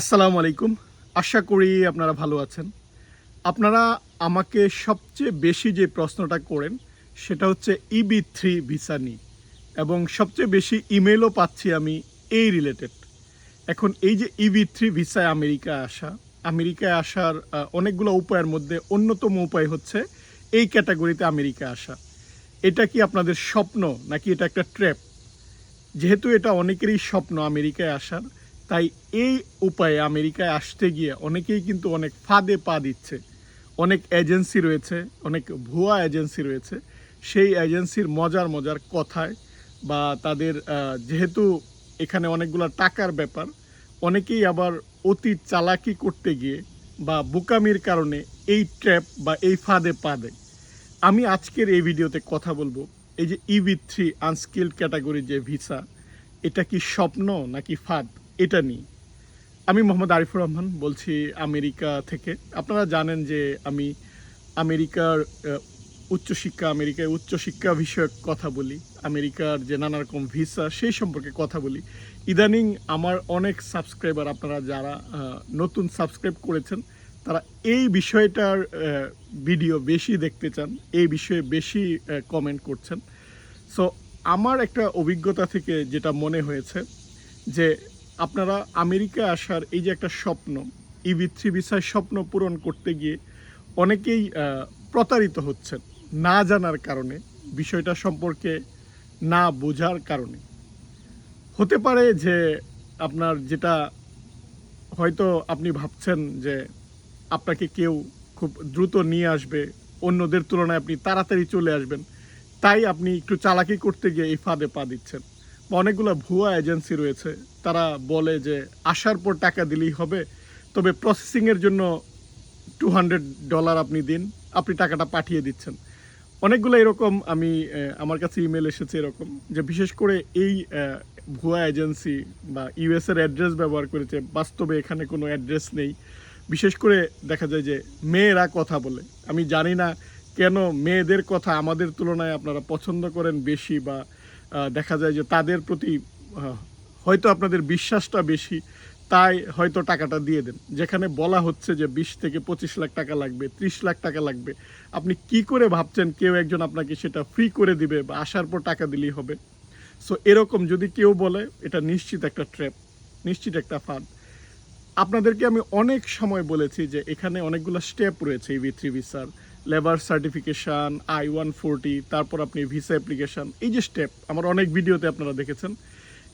আসসালামু আলাইকুম। আশা করি আপনারা ভালো আছেন। আপনারা আমাকে সবচেয়ে বেশি যে প্রশ্নটা করেন, সেটা হচ্ছে ইবি থ্রি ভিসা নিয়ে। এবং সবচেয়ে বেশি ইমেলও পাচ্ছি আমি এই রিলেটেড এখন এই যে ইবি থ্রি ভিসায় আমেরিকায় আসা, আমেরিকায় আসার অনেকগুলো উপায়ের মধ্যে অন্যতম উপায় হচ্ছে এই ক্যাটাগরিতে আমেরিকা আসা। এটা কি আপনাদের স্বপ্ন নাকি এটা একটা ট্র্যাপ যেহেতু এটা অনেকেরই স্বপ্ন আমেরিকায় আসার তাই এই উপায়ে আমেরিকায় আসতে গিয়ে অনেকেই কিন্তু অনেক ফাঁদে পা দিচ্ছে। অনেক এজেন্সি রয়েছে, অনেক ভুয়া এজেন্সি রয়েছে। সেই এজেন্সির মজার মজার কথায় বা তাদের যেহেতু এখানে অনেকগুলো টাকার ব্যাপার, অনেকেই আবার অতি চালাকি করতে গিয়ে বা বোকামির কারণে এই ট্র্যাপ বা এই ফাঁদে পা দেয়। আমি আজকের এই ভিডিওতে কথা বলব, এই যে ইভি থ্রি আনস্কিল্ড ক্যাটাগরির যে ভিসা, এটা কি স্বপ্ন নাকি ফাঁদ? এটা নিয়ে। আমি মোহাম্মদ আরিফুর রহমান বলছি আমেরিকা থেকে। আপনারা জানেন যে আমি আমেরিকার উচ্চশিক্ষা, আমেরিকায় উচ্চশিক্ষা বিষয়ক কথা বলি, আমেরিকার যে নানা রকম ভিসা সেই সম্পর্কে কথা বলি। ইদানিং আমার অনেক সাবস্ক্রাইবার আপনারা যারা নতুন সাবস্ক্রাইব করেছেন, তারা এই বিষয়টার ভিডিও বেশি দেখতে চান, এই বিষয়ে বেশি কমেন্ট করছেন। সো আমার একটা অভিজ্ঞতা থেকে যেটা মনে হয়েছে যে আপনারা আমেরিকা আসার এই যে একটা স্বপ্ন ইভি থ্রি ভিসার স্বপ্ন পূরণ করতে গিয়ে অনেকেই প্রতারিত হচ্ছেন না জানার কারণে, বিষয়টা সম্পর্কে না বোঝার কারণে। হতে পারে যে আপনার যেটা হয়তো আপনি ভাবছেন যে আপনাকে কেউ খুব দ্রুত নিয়ে আসবে, অন্যদের তুলনায় আপনি তাড়াতাড়ি চলে আসবেন, তাই আপনি একটু চালাকি করতে গিয়ে এই ফাঁদে পা দিচ্ছেন। অনেকগুলো ভুয়া এজেন্সি রয়েছে তারা বলে যে আসার পর টাকা দিলেই হবে, তবে প্রসেসিংয়ের জন্য টু হান্ড্রেড ডলার আপনি দিন, আপনি টাকাটা পাঠিয়ে দিচ্ছেন। অনেকগুলো এরকম আমি আমার কাছে ইমেল এসেছে এরকম, যে বিশেষ করে এই ভুয়া এজেন্সি বা ইউএস এর অ্যাড্রেস ব্যবহার করেছে, বাস্তবে এখানে কোনো অ্যাড্রেস নেই। বিশেষ করে দেখা যায় যে মেয়েরা কথা বলে। আমি জানি না কেন মেয়েদের কথা আমাদের তুলনায় আপনারা পছন্দ করেন বেশি বা দেখা যায় যে তাদের প্রতি হয়তো আপনাদের বিশ্বাসটা বেশি, তাই হয়তো টাকাটা দিয়ে দেন। যেখানে বলা হচ্ছে যে বিশ থেকে পঁচিশ লাখ টাকা লাগবে, ত্রিশ লাখ টাকা লাগবে, আপনি কি করে ভাবছেন কেউ একজন আপনাকে সেটা ফ্রি করে দিবে বা আসার পর টাকা দিলেই হবে? সো এরকম যদি কেউ বলে, এটা নিশ্চিত একটা ট্র্যাপ নিশ্চিত একটা ফান্ড আপনাদেরকে আমি অনেক সময় বলেছি যে এখানে অনেকগুলো স্টেপ রয়েছে, এই ভি থ্রি ভিসার labour certification I one forty তারপর আপনি ভিসা অ্যাপ্লিকেশান এই যে স্টেপ আমার অনেক ভিডিওতে আপনারা দেখেছেন।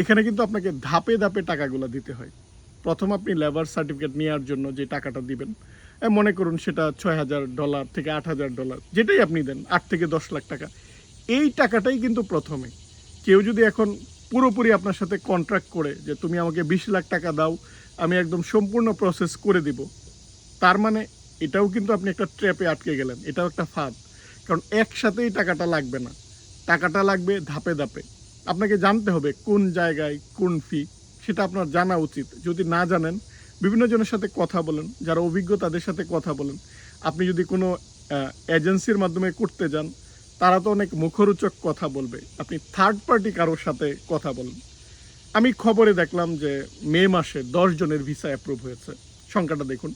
এখানে কিন্তু আপনাকে ধাপে ধাপে টাকাগুলো দিতে হয়। প্রথম আপনি লেবার সার্টিফিকেট নেওয়ার জন্য যে টাকাটা দিবেন মনে করুন সেটা ছয় হাজার ডলার থেকে আট হাজার ডলার, যেটাই আপনি দেন, আট থেকে দশ লাখ টাকা। এই টাকাটাই কিন্তু প্রথমে। কেউ যদি এখন পুরোপুরি আপনার সাথে কন্ট্রাক্ট করে যে তুমি আমাকে বিশ লাখ টাকা দাও, আমি একদম সম্পূর্ণ প্রসেস করে দিব, তার মানে এটাও কিন্তু আপনি একটা ট্র্যাপে আটকে গেলেন, এটাও একটা ফাঁদ। কারণ একসাথেই টাকাটা লাগবে না। টাকাটা লাগবে ধাপে ধাপে। আপনাকে জানতে হবে কোন জায়গায় কোন ফি সেটা আপনার জানা উচিত। যদি না জানেন, বিভিন্ন জনের সাথে কথা বলেন, যারা অভিজ্ঞ তাদের সাথে কথা বলেন। আপনি যদি কোনো এজেন্সির মাধ্যমে করতে যান, তারা তো অনেক মুখরোচক কথা বলবে। আপনি থার্ড পার্টি কারোর সাথে কথা বলেন। আমি খবরে দেখলাম যে মে মাসে দশ জনের ভিসা অ্যাপ্রুভ হয়েছে। সংখ্যাটা দেখুন।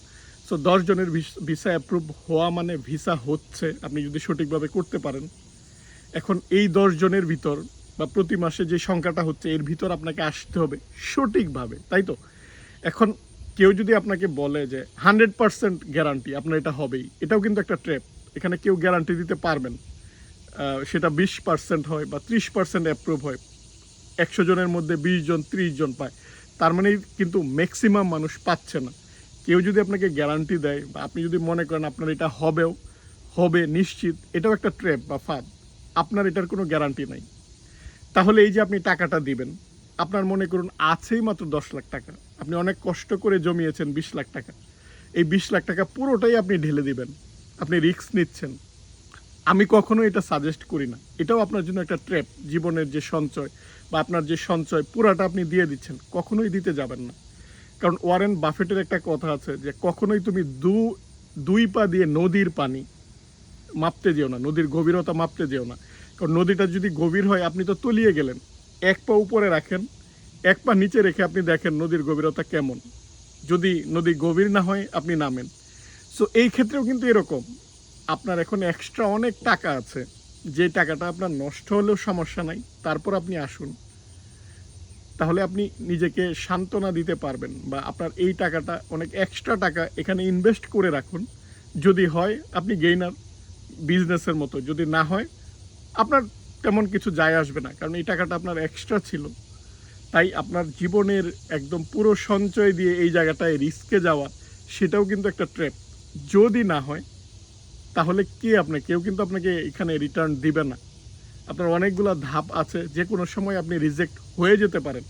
সো দশ জনের ভিসা অ্যাপ্রুভ হওয়া মানে ভিসা হচ্ছে। আপনি যদি সঠিকভাবে করতে পারেন। এখন এই দশ জনের ভিতর বা প্রতি মাসে যে সংখ্যাটা হচ্ছে, এর ভিতর আপনাকে আসতে হবে সঠিকভাবে, তাই তো? এখন কেউ যদি আপনাকে বলে যে হান্ড্রেড পার্সেন্ট গ্যারান্টি, আপনার এটা হবেই, এটাও কিন্তু একটা ট্র্যাপ এখানে কেউ গ্যারান্টি দিতে পারবেন সেটা বিশ পার্সেন্ট হয় বা ত্রিশ পার্সেন্ট অ্যাপ্রুভ হয়, একশো জনের মধ্যে বিশ জন, ত্রিশ জন পায়, তার মানে কিন্তু ম্যাক্সিমাম মানুষ পাচ্ছে না। কেউ যদি আপনাকে গ্যারান্টি দেয় বা আপনি যদি মনে করেন আপনার এটা হবেও, হবে নিশ্চিত, এটাও একটা ট্র্যাপ বা ফাঁদ, আপনার এটার কোনো গ্যারান্টি নাই। তাহলে এই যে আপনি টাকাটা দিবেন, আপনার মনে করুন আছেই মাত্র দশ লাখ টাকা। আপনি অনেক কষ্ট করে জমিয়েছেন বিশ লাখ টাকা। এই বিশ লাখ টাকা পুরোটাই আপনি ঢেলে দিবেন, আপনি রিস্ক নিচ্ছেন। আমি কখনো এটা সাজেস্ট করি না। এটাও আপনার জন্য একটা ট্র্যাপ জীবনের যে সঞ্চয় বা আপনার যে সঞ্চয়, পুরাটা আপনি দিয়ে দিচ্ছেন, কখনোই দিতে যাবেন না। কারণ ওয়ারেন বাফেটের একটা কথা আছে যে, কখনোই তুমি দু, দুই পা দিয়ে নদীর পানি মাপতে যেও না, নদীর গভীরতা মাপতে যেও না। কারণ নদীটা যদি গভীর হয়, আপনি তো তলিয়ে গেলেন। এক পা উপরে রাখেন, এক পা নিচে রেখে আপনি দেখেন নদীর গভীরতা কেমন। যদি নদী গভীর না হয়, আপনি নামেন। সো এই ক্ষেত্রেও কিন্তু এরকম। আপনার এখন এক্সট্রা অনেক টাকা আছে। যে টাকাটা আপনার নষ্ট হলেও সমস্যা নাই, তারপর আপনি আসুন। তাহলে আপনি নিজেকে সান্ত্বনা দিতে পারবেন বা আপনার এই টাকাটা, অনেক এক্সট্রা টাকা এখানে ইনভেস্ট করে রাখুন। যদি হয়, আপনি গেইনার বিজনেসের মতো। যদি না হয় আপনার তেমন কিছু যায় আসবে না, কারণ এই টাকাটা আপনার এক্সট্রা ছিল। তাই আপনার জীবনের একদম পুরো সঞ্চয় দিয়ে এই জায়গাটায় রিস্কে যাওয়া, সেটাও কিন্তু একটা ট্র্যাপ যদি না হয়, তাহলে কে আপনাকে কেউ কিন্তু আপনাকে এখানে রিটার্ন দিবে না। আপনার অনেকগুলো ধাপ আছে যে কোনো সময় আপনি রিজেক্ট হয়ে যেতে পারেন।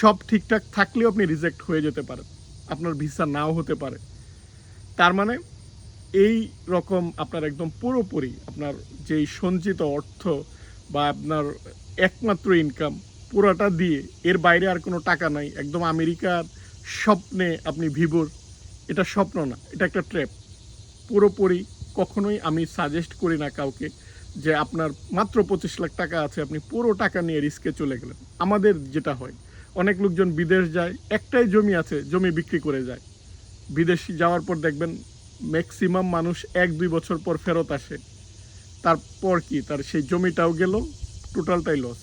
সব ঠিকঠাক থাকলেও আপনি রিজেক্ট হয়ে যেতে পারেন। আপনার ভিসা নাও হতে পারে। তার মানে এই রকম আপনার একদম পুরোপুরি আপনার যেই সঞ্চিত অর্থ বা আপনার একমাত্র ইনকাম পুরোটা দিয়ে এর বাইরে আর কোনো টাকা নাই, একদম আমেরিকার স্বপ্নে আপনি ভিভোর এটা স্বপ্ন না, এটা একটা ট্র্যাপ পুরোপুরি কখনোই আমি সাজেস্ট করি না কাউকে যে আপনার মাত্র পঁচিশ লাখ টাকা আছে, আপনি পুরো টাকা নিয়ে রিস্কে চলে গেলেন। আমাদের যেটা হয়, অনেক লোকজন বিদেশ যায়, একটাই জমি আছে, জমি বিক্রি করে যায়। বিদেশি যাওয়ার পর দেখবেন ম্যাক্সিমাম মানুষ এক, দুই বছর পর ফেরত আসে। তারপর কি? তার সেই জমিটাও গেল টোটালটাই লস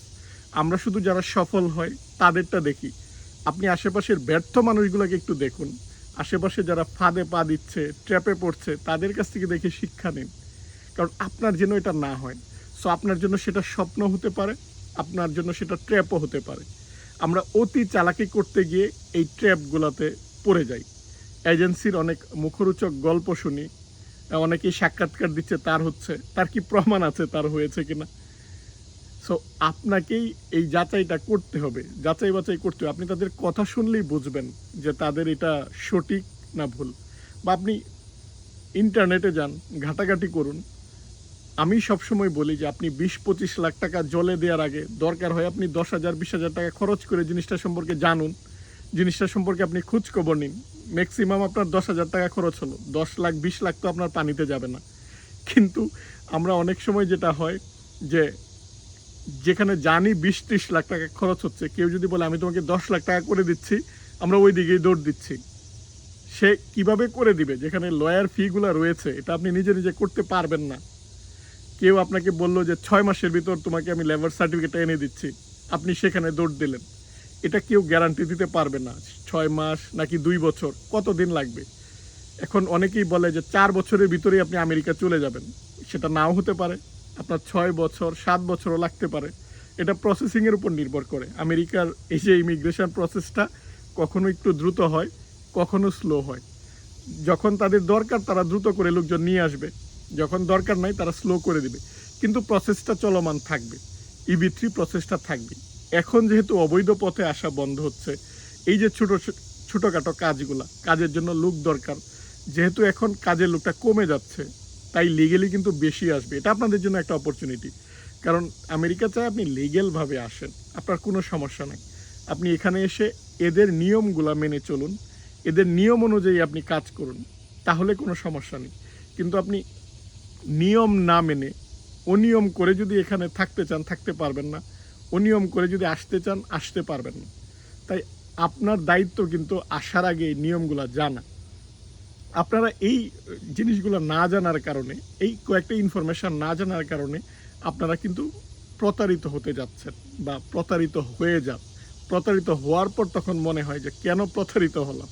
আমরা শুধু যারা সফল হয়, তাদেরটা দেখি। আপনি আশেপাশের ব্যর্থ মানুষগুলোকে একটু দেখুন। আশেপাশে যারা ফাঁদে পা দিচ্ছে, ট্র্যাপে পড়ছে, তাদের কাছ থেকে দেখে শিক্ষা নিন। কারণ আপনার যেন এটা না হয়। সো আপনার জন্য সেটা স্বপ্ন হতে পারে, আপনার জন্য সেটা ট্র্যাপও হতে পারে। আমরা অতি চালাকি করতে গিয়ে এই ট্র্যাপগুলোতে পড়ে যাই। এজেন্সির অনেক মুখরোচক গল্প শুনি। অনেকেই সাক্ষাৎকার দিচ্ছে তার হচ্ছে, তার কি প্রমাণ আছে, তার হয়েছে কিনা? সো আপনাকেই এই যাচাইটা করতে হবে, যাচাই বাছাই করতে হবে। আপনি তাদের কথা শুনলেই বুঝবেন যে তাদের এটা সঠিক না ভুল। বা আপনি ইন্টারনেটে যান, ঘাটাঘাটি করুন। আমি সবসময় বলি যে আপনি বিশ পঁচিশ লাখ টাকা জলে দেওয়ার আগে দরকার হয় আপনি দশ হাজার, বিশ হাজার টাকা খরচ করে জিনিসটা সম্পর্কে জানুন। জিনিসটা সম্পর্কে আপনি খোঁজ খবর নিন। ম্যাক্সিমাম আপনার দশ হাজার টাকা খরচ হলো। দশ লাখ, বিশ লাখ তো আপনার পানিতে যাবে না। কিন্তু আমরা অনেক সময় যেটা হয় যে, যেখানে জানি বিশ, ত্রিশ লাখ টাকা খরচ হচ্ছে, কেউ যদি বলে, আমি তোমাকে দশ লাখ টাকা করে দিচ্ছি, আমরা ওই দিকেই দৌড় দিচ্ছি। সে কীভাবে করে দিবে? যেখানে লয়ার ফিগুলো রয়েছে, এটা আপনি নিজে নিজে করতে পারবেন না। কেউ আপনাকে বলল যে, ছয় মাসের ভিতর তোমাকে আমি লেবার সার্টিফিকেট এনে দিচ্ছি। আপনি সেখানে দৌড় দিলেন। এটা কেউ গ্যারান্টি দিতে পারবে না। ছয় মাস নাকি দুই বছর কত দিন লাগবে? এখন অনেকেই বলে যে চার বছরের ভিতরেই আপনি আমেরিকা চলে যাবেন। সেটা নাও হতে পারে, আপনার ছয় বছর, সাত বছরও লাগতে পারে। এটা প্রসেসিংয়ের উপর নির্ভর করে। আমেরিকার এই যে ইমিগ্রেশন প্রসেসটা কখনো একটু দ্রুত হয়, কখনো স্লো হয়। যখন তাদের দরকার, তারা দ্রুত করে লোকজন নিয়ে আসবে। যখন দরকার নাই, তারা স্লো করে দিবে। কিন্তু প্রসেসটা চলমান থাকবে। ইবি থ্রি প্রসেসটা থাকবে। এখন যেহেতু অবৈধ পথে আসা বন্ধ হচ্ছে, এই যে ছোটো ছোটোখাটো কাজগুলা, কাজের জন্য লোক দরকার, যেহেতু এখন কাজের লোকটা কমে যাচ্ছে, তাই লিগেলি কিন্তু বেশি আসবে। এটা আপনাদের জন্য একটা অপরচুনিটি কারণ আমেরিকা চায় আপনি লিগেলভাবে আসেন, আপনার কোনো সমস্যা নেই। আপনি এখানে এসে এদের নিয়মগুলা মেনে চলুন, এদের নিয়ম অনুযায়ী আপনি কাজ করুন, তাহলে কোনো সমস্যা নেই। কিন্তু আপনি নিয়ম না মেনে, অনিয়ম করে যদি এখানে থাকতে চান, থাকতে পারবেন না অনিয়ম করে যদি আসতে চান, আসতে পারবেন না। তাই আপনার দায়িত্ব কিন্তু আসার আগে এই নিয়মগুলো জানা। আপনারা এই জিনিসগুলো না জানার কারণে, এই কয়েকটা ইনফরমেশন না জানার কারণে আপনারা কিন্তু প্রতারিত হতে যাচ্ছেন বা প্রতারিত হয়ে যান। প্রতারিত হওয়ার পর তখন মনে হয় যে, কেন প্রতারিত হলাম?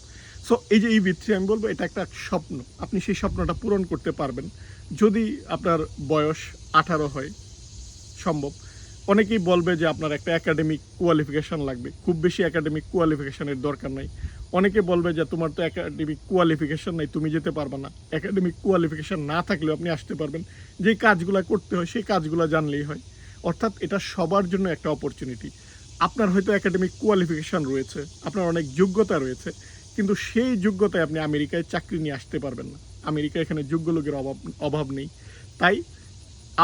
সো এই যে এই বৃত্তি আমি বলব, এটা একটা স্বপ্ন। আপনি সেই স্বপ্নটা পূরণ করতে পারবেন। যদি আপনার বয়স আঠারো হয়, সম্ভব। অনেকেই বলবে যে আপনার একটা একাডেমিক কোয়ালিফিকেশান লাগবে। খুব বেশি একাডেমিক কোয়ালিফিকেশানের দরকার নাই। অনেকে বলবে যে তোমার তো একাডেমিক কোয়ালিফিকেশান নাই, তুমি যেতে পারবে না। একাডেমিক কোয়ালিফিকেশান না থাকলেও আপনি আসতে পারবেন। যে কাজগুলো করতে হয়, সেই কাজগুলো জানলেই হয়। অর্থাৎ এটা সবার জন্য একটা অপরচুনিটি আপনার হয়তো একাডেমিক কোয়ালিফিকেশান রয়েছে, আপনার অনেক যোগ্যতা রয়েছে, কিন্তু সেই যোগ্যতায় আপনি আমেরিকায় চাকরি নিয়ে আসতে পারবেন না। আমেরিকা এখানে যোগ্য লোকের অভাব অভাব নেই। তাই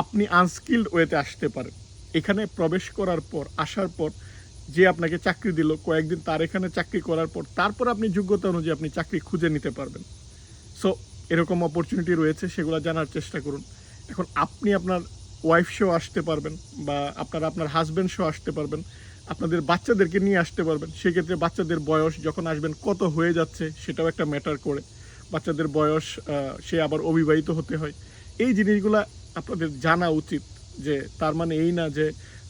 আপনি আনস্কিল্ড ওয়েতে আসতে পারেন। এখানে প্রবেশ করার পর, আসার পর যে আপনাকে চাকরি দিল, কয়েকদিন তার এখানে চাকরি করার পর, তারপর আপনি যোগ্যতা অনুযায়ী আপনি চাকরি খুঁজে নিতে পারবেন। সো এরকম অপরচুনিটি রয়েছে, সেগুলো জানার চেষ্টা করুন। এখন আপনি আপনার ওয়াইফ শো আসতে পারবেন বা আপনারা, আপনার হাজব্যান্ড শো আসতে পারবেন। আপনাদের বাচ্চাদেরকে নিয়ে আসতে পারবেন। সেক্ষেত্রে বাচ্চাদের বয়স যখন আসবেন, কত হয়ে যাচ্ছে সেটাও একটা ম্যাটার করে। বাচ্চাদের বয়স সে আবার অবিবাহিত হতে হয়। এই জিনিসগুলা আপনাদের জানা উচিত। যে তার মানে এই না যে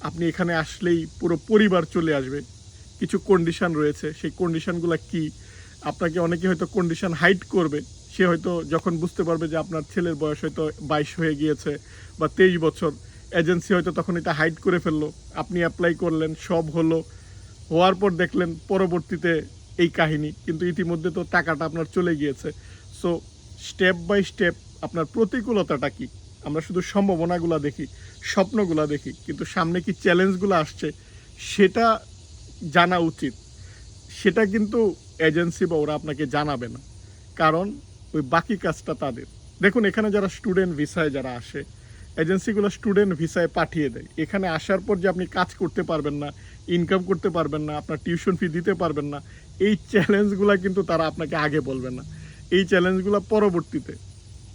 আপনি এখানে আসলেই পুরো পরিবার চলে আসবে। কিছু কন্ডিশন রয়েছে, সেই কন্ডিশনগুলো কি? আপনাকে অনেকে হয়তো কন্ডিশন হাইট করবে। সে হয়তো যখন বুঝতে পারবে যে আপনার ছেলের বয়স হয়তো বাইশ হয়ে গিয়েছে বা তেইশ বছর এজেন্সি হয়তো তখন এটা হাইড করে ফেলল। আপনি অ্যাপ্লাই করলেন, সব হলো। হওয়ার পর দেখলেন পরবর্তীতে এই কাহিনী, কিন্তু ইতিমধ্যে তো টাকাটা আপনার চলে গিয়েছে। সো স্টেপ বাই স্টেপ আপনার প্রতিকূলতাটা কি? আমরা শুধু সম্ভাবনাগুলো দেখি। স্বপ্নগুলো দেখি, কিন্তু সামনে কি চ্যালেঞ্জগুলো আসছে, সেটা জানা উচিত। সেটা কিন্তু এজেন্সি বা ওরা আপনাকে জানাবে না, কারণ ওই বাকি কাজটা তাদের। দেখুন, এখানে যারা স্টুডেন্ট ভিসায় যারা আসে, এজেন্সিগুলো স্টুডেন্ট ভিসায় পাঠিয়ে দেয়। এখানে আসার পর যে আপনি কাজ করতে পারবেন না, ইনকাম করতে পারবেন না, আপনার টিউশন ফি দিতে পারবেন না, এই চ্যালেঞ্জগুলো কিন্তু তারা আপনাকে আগে বলবে না। এই চ্যালেঞ্জগুলো পরবর্তীতে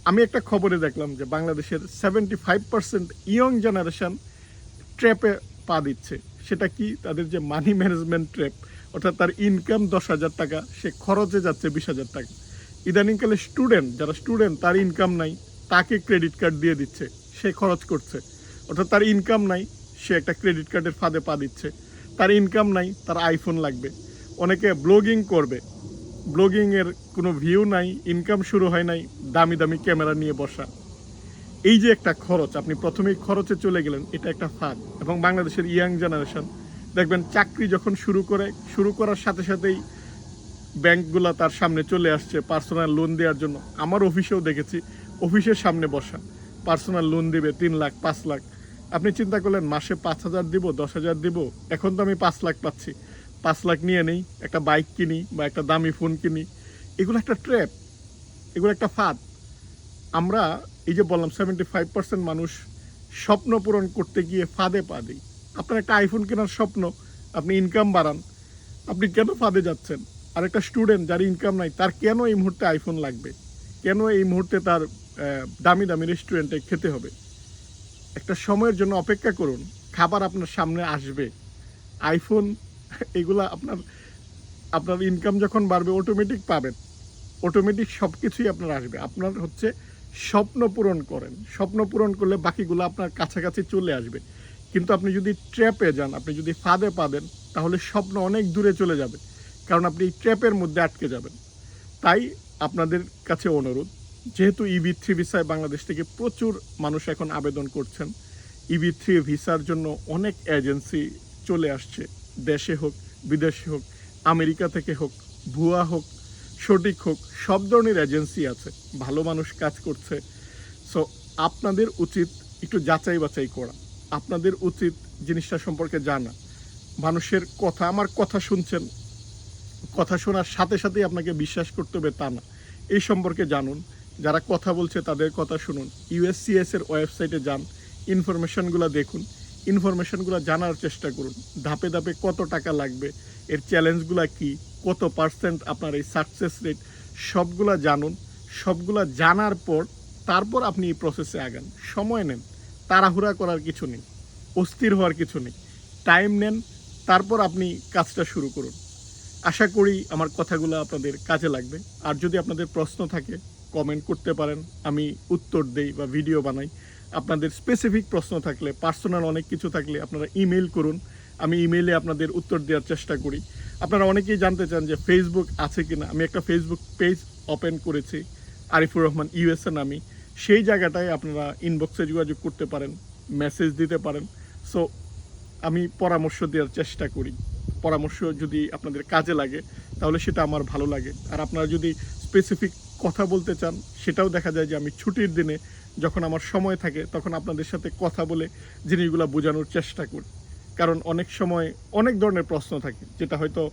আমি একটা খবরে দেখলাম যে বাংলাদেশের seventy five percent young generation ট্র্যাপে পা দিচ্ছে। সেটা কি? তাদের যে মানি ম্যানেজমেন্ট ট্র্যাপ অর্থাৎ তার ইনকাম দশ হাজার টাকা, সে খরচে যাচ্ছে বিশ হাজার টাকা। ইদানিংকালে স্টুডেন্ট যারা স্টুডেন্ট তার ইনকাম নাই, তাকে ক্রেডিট কার্ড দিয়ে দিচ্ছে, সে খরচ করছে। অর্থাৎ তার ইনকাম নাই, সে একটা ক্রেডিট কার্ডের ফাঁদে পা দিচ্ছে। তার ইনকাম নাই, তার আইফোন লাগবে। অনেকে ব্লগিং করবে। ব্লগিংয়ের কোনো ভিউ নাই ইনকাম শুরু হয় নাই, দামি দামি ক্যামেরা নিয়ে বসা। এই যে একটা খরচ, আপনি প্রথমেই খরচে চলে গেলেন, এটা একটা ফাঁদ। এবং বাংলাদেশের ইয়াং জেনারেশন দেখবেন চাকরি যখন শুরু করে, শুরু করার সাথে সাথেই ব্যাংকগুলা তার সামনে চলে আসছে পার্সোনাল লোন দেওয়ার জন্য। আমার অফিসেও দেখেছি অফিসের সামনে বসা। পার্সোনাল লোন দিবে তিন লাখ, পাঁচ লাখ। আপনি চিন্তা করলেন, মাসে পাঁচ হাজার দিব, দশ হাজার দিব, এখন তো আমি পাঁচ লাখ পাচ্ছি। পাঁচ লাখ নিয়ে নেই, একটা বাইক কিনি বা একটা দামি ফোন কিনি। এগুলো একটা ট্র্যাপ এগুলো একটা ফাঁদ। আমরা এই যে বললাম সেভেন্টি ফাইভ পার্সেন্ট মানুষ স্বপ্ন পূরণ করতে গিয়ে ফাঁদে পা দিই। আপনার একটা আইফোন কেনার স্বপ্ন, আপনি ইনকাম বাড়ান। আপনি কেন ফাঁদে যাচ্ছেন? আর একটা স্টুডেন্ট যার ইনকাম নাই, তার কেন এই মুহূর্তে আইফোন লাগবে? কেন এই মুহূর্তে তার দামি দামি রেস্টুরেন্টে খেতে হবে? একটা সময়ের জন্য অপেক্ষা করুন, খাবার আপনার সামনে আসবে। আইফোন এগুলা আপনার আপনার ইনকাম যখন বাড়বে অটোমেটিক পাবেন। অটোমেটিক সব কিছুই আপনার আসবে। আপনার হচ্ছে স্বপ্ন পূরণ করেন। স্বপ্ন পূরণ করলে বাকিগুলো আপনার কাছাকাছি চলে আসবে। কিন্তু আপনি যদি ট্র্যাপে যান, আপনি যদি ফাঁদে পাবেন তাহলে স্বপ্ন অনেক দূরে চলে যাবে। কারণ আপনি এই ট্র্যাপের মধ্যে আটকে যাবেন। তাই আপনাদের কাছে অনুরোধ, যেহেতু ইবি থ্রি ভিসায় বাংলাদেশ থেকে প্রচুর মানুষ এখন আবেদন করছেন ইবি থ্রি ভিসার জন্য অনেক এজেন্সি চলে আসছে। দেশে হোক, বিদেশে হোক, আমেরিকা থেকে হোক, ভুয়া হোক, সঠিক হোক, সব ধরনের এজেন্সি আছে, ভালো মানুষ কাজ করছে। সো আপনাদের উচিত একটু যাচাই বাছাই করা। আপনাদের উচিত জিনিসটা সম্পর্কে জানা। মানুষের কথা, আমার কথা শুনছেন। কথা শোনার সাথে সাথেই আপনাকে বিশ্বাস করতে হবে তা না। এই সম্পর্কে জানুন। যারা কথা বলছে তাদের কথা শুনুন। ইউএসসিএস এর ওয়েবসাইটে যান। ইনফরমেশনগুলো দেখুন। ইনফরমেশনগুলো জানার চেষ্টা করুন। ধাপে ধাপে কত টাকা লাগবে, এর চ্যালেঞ্জগুলো কি, কত পার্সেন্ট আপনার এই সাকসেস রেট সবগুলা জানুন। সবগুলা জানার পর তারপর আপনি এই প্রসেসে আগান। সময় নেন, তাড়াহুড়া করার কিছু নেই, অস্থির হওয়ার কিছু নেই। টাইম নেন, তারপর আপনি কাজটা শুরু করুন। আশা করি আমার কথাগুলো আপনাদের কাজে লাগবে। আর যদি আপনাদের প্রশ্ন থাকে কমেন্ট করতে পারেন, আমি উত্তর দেই বা ভিডিও বানাই। আপনাদের স্পেসিফিক প্রশ্ন থাকলে পার্সোনাল অনেক কিছু থাকলে আপনারা ইমেল করুন। আমি ইমেইলে আপনাদের উত্তর দেওয়ার চেষ্টা করি। আপনারা অনেকেই জানতে চান যে ফেসবুক আছে কিনা। আমি একটা ফেসবুক পেজ ওপেন করেছি, আরিফুর রহমান ইউএসএ নামি। সেই জায়গাটায় আপনারা ইনবক্সে যোগাযোগ করতে পারেন মেসেজ দিতে পারেন। সো আমি পরামর্শ দেওয়ার চেষ্টা করি। পরামর্শ যদি আপনাদের কাজে লাগে, তাহলে সেটা আমার ভালো লাগে। আর আপনারা যদি স্পেসিফিক কথা বলতে চান, সেটাও দেখা যায় যে আমি ছুটির দিনে যখন আমার সময় থাকে, তখন আপনাদের সাথে কথা বলে জিনিসগুলো বোঝানোর চেষ্টা করি। কারণ অনেক সময় অনেক ধরনের প্রশ্ন থাকে, যেটা হয়তো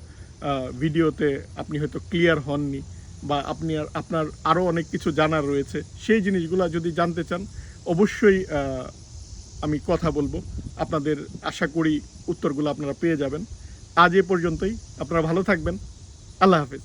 ভিডিওতে আপনি হয়তো ক্লিয়ার হননি বা আপনি আর- আপনার আরও অনেক কিছু জানার রয়েছে। সেই জিনিসগুলো যদি জানতে চান, অবশ্যই আমি কথা বলব। আপনাদের আশা করি উত্তরগুলো আপনারা পেয়ে যাবেন। আজ এ পর্যন্তই। আপনারা ভালো থাকবেন। আল্লাহ হাফিজ।